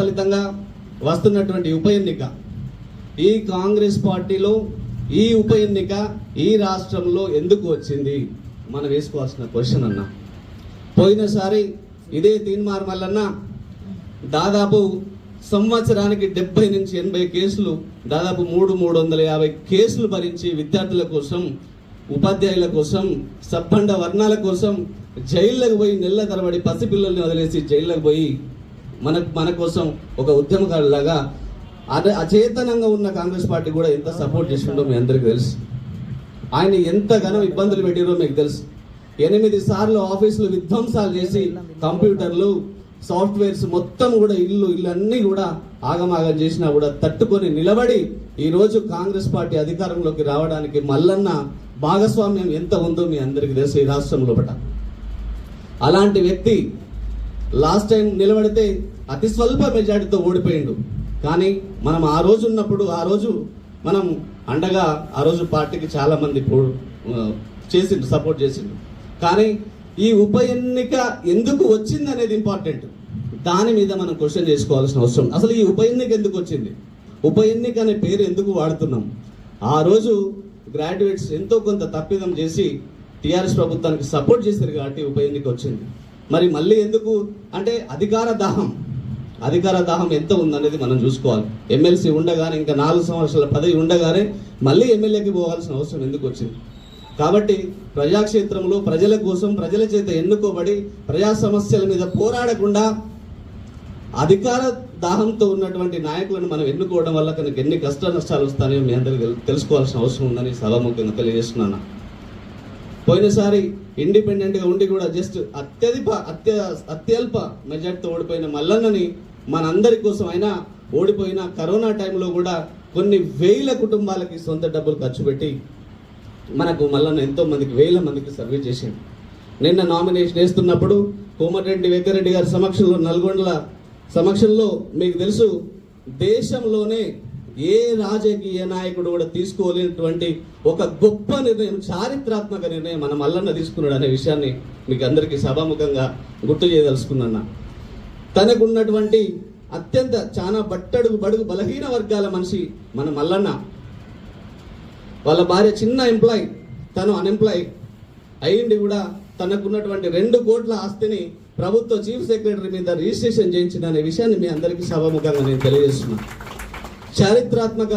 ఫలితంగా వస్తున్నటువంటి ఉప ఎన్నిక. ఈ కాంగ్రెస్ పార్టీలో ఈ ఉప ఎన్నిక ఈ రాష్ట్రంలో ఎందుకు వచ్చింది? మనం వేసుకోవాల్సిన క్వశ్చన్ అన్న. పోయినసారి ఇదే తీన్మార్ మల్లన్న దాదాపు సంవత్సరానికి డెబ్బై నుంచి ఎనభై కేసులు దాదాపు మూడు మూడు వందల యాభై కేసులు భరించి విద్యార్థుల కోసం ఉపాధ్యాయుల కోసం సబ్బండ వర్ణాల కోసం జైళ్ళకు పోయి నెలల తరబడి పసిపిల్లల్ని వదిలేసి జైళ్ళకు పోయి మన మన కోసం ఒక ఉద్యమకారులాగా అదే అచేతనంగా ఉన్న కాంగ్రెస్ పార్టీ కూడా ఎంత సపోర్ట్ చేసిండో మీ అందరికీ తెలుసు. ఆయన ఎంతగానో ఇబ్బందులు పెట్టిరో మీకు తెలుసు. ఎనిమిది సార్లు ఆఫీసులు విధ్వంసాలు చేసి కంప్యూటర్లు సాఫ్ట్వేర్స్ మొత్తం కూడా ఇల్లు ఇల్లు అన్నీ కూడా ఆగమాగం చేసినా కూడా తట్టుకొని నిలబడి ఈరోజు కాంగ్రెస్ పార్టీ అధికారంలోకి రావడానికి మల్లన్న భాగస్వామ్యం ఎంత ఉందో మీ అందరికీ తెలుసు ఈ రాష్ట్రం లోపల. అలాంటి వ్యక్తి లాస్ట్ టైం నిలబడితే అతి స్వల్ప మెజార్టీతో ఓడిపోయిండు. కానీ మనం ఆ రోజు ఉన్నప్పుడు ఆ రోజు మనం అండగా ఆ రోజు పార్టీకి చాలామంది చేసిండు సపోర్ట్ చేసిండు. కానీ ఈ ఉప ఎన్నిక ఎందుకు వచ్చింది అనేది ఇంపార్టెంట్. దాని మీద మనం క్వశ్చన్ చేసుకోవాల్సిన అవసరం. అసలు ఈ ఉప ఎన్నిక ఎందుకు వచ్చింది? ఉప ఎన్నిక అనే పేరు ఎందుకు వాడుతున్నాం? ఆ రోజు గ్రాడ్యుయేట్స్ ఎంతో కొంత తప్పిదం చేసి టీఆర్ఎస్ ప్రభుత్వానికి సపోర్ట్ చేశారు కాబట్టి ఉప ఎన్నిక వచ్చింది. మరి మళ్ళీ ఎందుకు? అంటే అధికార దాహం. అధికార దాహం ఎంత ఉందనేది మనం చూసుకోవాలి. ఎమ్మెల్సీ ఉండగానే ఇంకా నాలుగు సంవత్సరాల పదవి ఉండగానే మళ్ళీ ఎమ్మెల్యేకి పోవాల్సిన అవసరం ఎందుకు వచ్చింది? కాబట్టి ప్రజాక్షేత్రంలో ప్రజల కోసం ప్రజల చేత ఎన్నుకోబడి ప్రజా సమస్యల మీద పోరాడకుండా అధికార దాహంతో ఉన్నటువంటి నాయకులను మనం ఎన్నుకోవడం వల్ల కనుక ఎన్ని కష్ట నష్టాలు వస్తాయో మీ అందరికీ తెలుసుకోవాల్సిన అవసరం ఉందని సభాముఖ్యంగా తెలియజేస్తున్నాను. పోయినసారి ఇండిపెండెంట్గా ఉండి కూడా జస్ట్ అత్యధిక అత్య అత్యల్ప మెజార్టీతో ఓడిపోయిన మల్లన్నని మనందరి కోసం అయినా ఓడిపోయిన కరోనా టైంలో కూడా కొన్ని వేల కుటుంబాలకి సొంత డబ్బులు ఖర్చు పెట్టి మనకు మల్లన్న ఎంతో మందికి వేల మందికి సర్వే చేసింది నిన్న నామినేషన్ వేస్తున్నప్పుడు కోమటిరెడ్డి వెంకరెడ్డి గారి సమక్షంలో నల్గొండల సమక్షంలో మీకు తెలుసు దేశంలోనే ఏ రాజకీయ నాయకుడు కూడా తీసుకోలేనటువంటి ఒక గొప్ప నిర్ణయం చారిత్రాత్మక నిర్ణయం మన మల్లన్న తీసుకున్నాడు అనే విషయాన్ని మీకు అందరికీ సభాముఖంగా గుర్తు చేయదలుచుకున్నా తనకున్నటువంటి అత్యంత చాలా బట్టడుగు బడుగు బలహీన వర్గాల మనిషి మన మల్లన్న. వాళ్ళ భార్య చిన్న ఎంప్లాయ్ తను అన్ఎంప్లాయ్ అయ్యింది కూడా తనకున్నటువంటి రెండు కోట్ల ఆస్తిని ప్రభుత్వ చీఫ్ సెక్రటరీ మీద రిజిస్ట్రేషన్ చేయించిన అనే విషయాన్ని మీ అందరికీ సభాముఖంగా నేను తెలియజేస్తున్నాను. చారిత్రాత్మక